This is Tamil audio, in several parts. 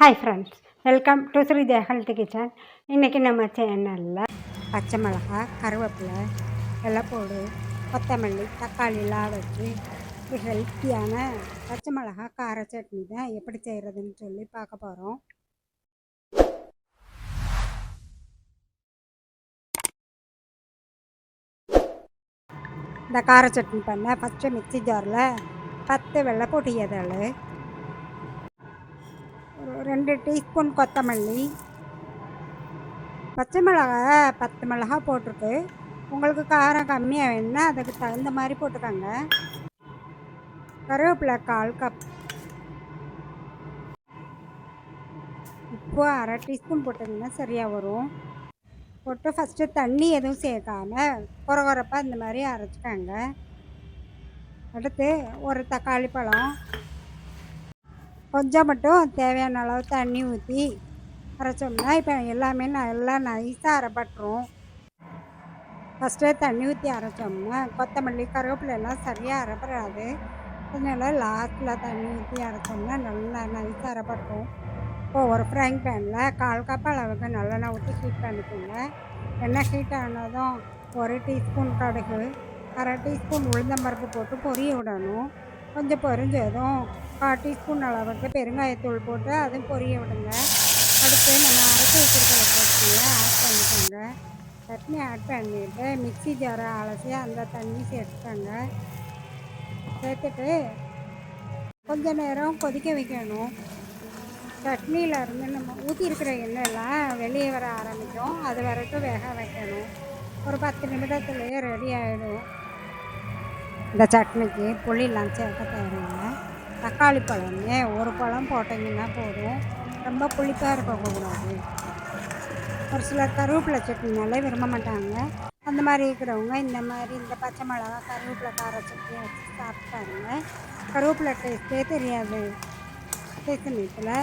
Hi friends welcome to Sri health kitchen இன்றைக்கி நம்ம சேனலில் பச்சை மிளகா கருவேப்பிலை வெள்ளைப்பூடு கொத்தமல்லி தக்காளிலாம் வச்சு ஹெல்த்தியான பச்சை மிளகா கார சட்னி தான் எப்படி செய்கிறதுன்னு சொல்லி பார்க்க போகிறோம் இந்த கார சட்னி பண்ண ஃபஸ்ட்டு மிக்சி ஜாரில் பத்து வெள்ளை இதழ் ஒரு ரெண்டு டீஸ்பூன் கொத்தமல்லி. பச்சை மிளகா பத்து மிளகா போட்டிருக்கு. உங்களுக்கு காரம் கம்மியாக வேணும்னா அதுக்கு தகுந்த மாதிரி போட்டுக்கோங்க. கருவேப்பிலை கால் கப். உப்பு அரை டீஸ்பூன் போட்டிங்கன்னா சரியாக வரும். போட்டு ஃபஸ்ட்டு தண்ணி எதுவும் சேர்க்காம குறகுறப்பாக இந்த மாதிரி அரைச்சிக்கோங்க. அடுத்து ஒரு தக்காளி பழம். கொஞ்சம் மட்டும் தேவையான அளவு தண்ணி ஊற்றி அரைச்சோம்னா இப்போ எல்லாமே நல்லா நைஸாக அரைப்பட்டுரும். ஃபஸ்ட்டே தண்ணி ஊற்றி அரைச்சோம்னா கொத்தமல்லி கருவேப்பிலை எல்லாம் சரியாக அரைப்படாது. அதனால லாஸ்ட்டில் தண்ணி ஊற்றி அரைச்சோம்னா நல்லா நைஸாக அரைப்பட்டுரும். இப்போ ஒரு ஃப்ரைங் பேனில் கால் கப் அளவுக்கு நல்லெண்ணெய் ஊற்றி ஹீட் பண்ணிக்கோங்க. எண்ணெய் ஹீட் ஆனதும் ஒரு டீஸ்பூன் கடுகு அரை டீஸ்பூன் உளுந்தம்பருப்பு போட்டு பொரிய விடணும். கொஞ்சம் பொரிஞ்சதும் கால் டீஸ்பூன் அளவுக்கு பெருங்காயத்தூள் போட்டு அதுவும் பொரிய விடுங்க. அடுத்து நம்ம அரைச்சி வச்சுருக்கிற சட்னியை ஆட் பண்ணிக்கோங்க. சட்னி ஆட் பண்ணிவிட்டு மிக்ஸி ஜாரை அலசி அந்த தண்ணி சேர்த்துக்கோங்க. சேர்த்துட்டு கொஞ்ச நேரம் கொதிக்க வைக்கணும். சட்னியிலேருந்து நம்ம ஊற்றிருக்கிற எண்ணெயெல்லாம் வெளியே வர ஆரம்பிக்கும். அது வரைக்கும் வேக வைக்கணும். ஒரு பத்து நிமிடத்துலேயே ரெடி ஆகிடும் இந்த சட்னிக்கு புளியெல்லாம் சேர்க்க தேவை தக்காளி பழமே ஒரு பழம் போட்டிங்கன்னா போதும். ரொம்ப புளிப்பாக இருக்கக்கூடாது. ஒரு சிலர் கருவேப்பிலை சட்னினாலே விரும்ப மாட்டாங்க. அந்த மாதிரி இருக்கிறவங்க இந்த மாதிரி இந்த பச்சை மிளகா கருவேப்பிலை கார சட்னி வச்சு சாப்பிட்டாருங்க. கருவேப்பிலை டேஸ்ட்டே தெரியாது. அதே சமயத்தில்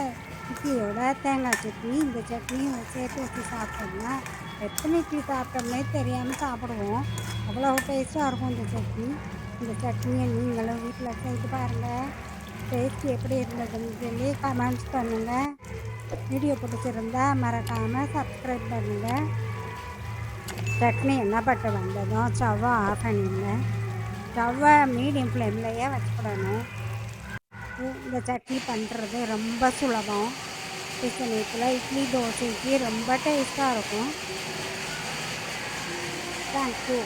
இட்லியோட தேங்காய் சட்னி இந்த சட்னியும் சேர்த்து வச்சு சாப்பிட்டோம்னா எத்தனை இட்லி சாப்பிட்டோம்னே தெரியாமல் சாப்பிடுவோம். அவ்வளோ டேஸ்ட்டாக இருக்கும் இந்த சட்னி. இந்த சட்னியை நீங்களும் வீட்டில் செய்து பாருங்கள் டேஸ்ட் எப்படி இருந்ததுன்னு சொல்லி கமெண்ட்ஸ் பண்ணுங்கள் வீடியோ பிடிச்சிருந்தா மறக்காமல் சப்ஸ்கிரைப் பண்ணுங்கள் சட்னி என்ன பட்டு வந்ததும் ஸ்டவ்வை ஆஃப் பண்ணிடுங்க ஸ்டவ்வை மீடியம் ஃப்ளேம்லையே வச்சுக்கிடணும். இந்த சட்னி பண்ணுறது ரொம்ப சுலபம். சமயத்தில் இட்லி தோசைக்கு ரொம்ப டேஸ்ட்டாக இருக்கும். தேங்க்யூ